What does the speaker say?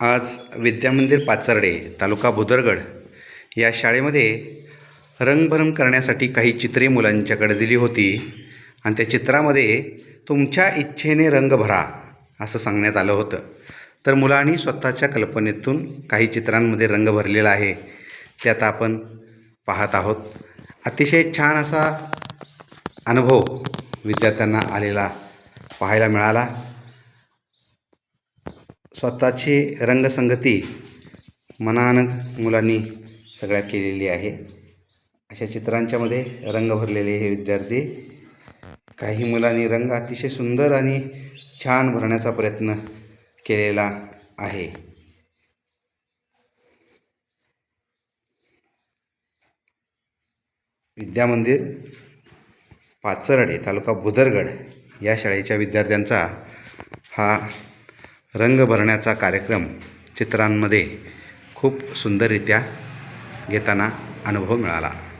आज विद्यामंदिर पाचर्डे तालुका भुदरगड या शाळेमध्ये रंगभरंग करण्यासाठी काही चित्रे मुलांच्याकडे दिली होती. आणि त्या चित्रामध्ये तुमच्या इच्छेने रंग भरा असं सांगण्यात आलं होतं. तर मुलांनी स्वतःच्या कल्पनेतून काही चित्रांमध्ये रंग भरलेला आहे. ते आता आपण पाहत आहोत. अतिशय छान असा अनुभव विद्यार्थ्यांना आलेला पाहायला मिळाला. स्वतःची रंगसंगती मनानं मुलांनी सगळ्या केलेली आहे. अशा चित्रांच्यामध्ये रंग भरलेले हे विद्यार्थी. काही मुलांनी रंग अतिशय सुंदर आणि छान भरण्याचा प्रयत्न केलेला आहे. विद्यामंदिर पाचरडे तालुका भुदरगड या शाळेच्या विद्यार्थ्यांचा हा रंग भरण्याचा कार्यक्रम चित्रांमध्ये खूप सुंदररित्या घेताना अनुभव मिळाला.